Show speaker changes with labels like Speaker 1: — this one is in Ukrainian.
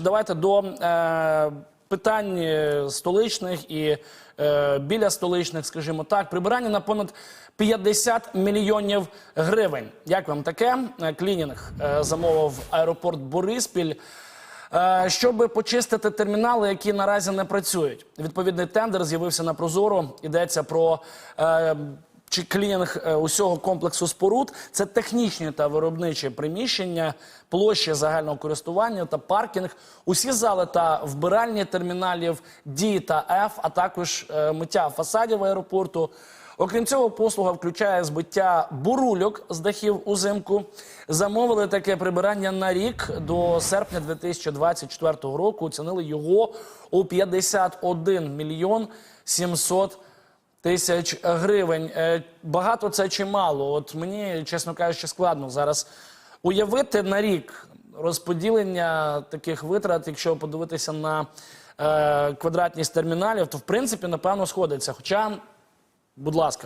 Speaker 1: Давайте до е, питань е, столичних і е, біля столичних, скажімо так, прибирання на понад 50 мільйонів гривень. Як вам таке? Е, Клінінг е, замовив аеропорт Бориспіль. е, Щоб почистити термінали, які наразі не працюють, відповідний тендер з'явився на Прозоро. Йдеться про е, чи клінінг е, усього комплексу споруд. Це технічні та виробничі приміщення, площі загального користування та паркінг, усі зали та вбиральні терміналів D та F, а також е, миття фасадів аеропорту. Окрім цього, послуга включає збиття бурульок з дахів узимку. Замовили таке прибирання на рік до серпня 2024 року. Оцінили його у 51 мільйон 700 тисяч гривень. Е, Багато це чи мало? От мені, чесно кажучи, складно зараз уявити на рік розподілення таких витрат, якщо подивитися на е, квадратність терміналів, то в принципі напевно сходиться. Хоча, будь ласка,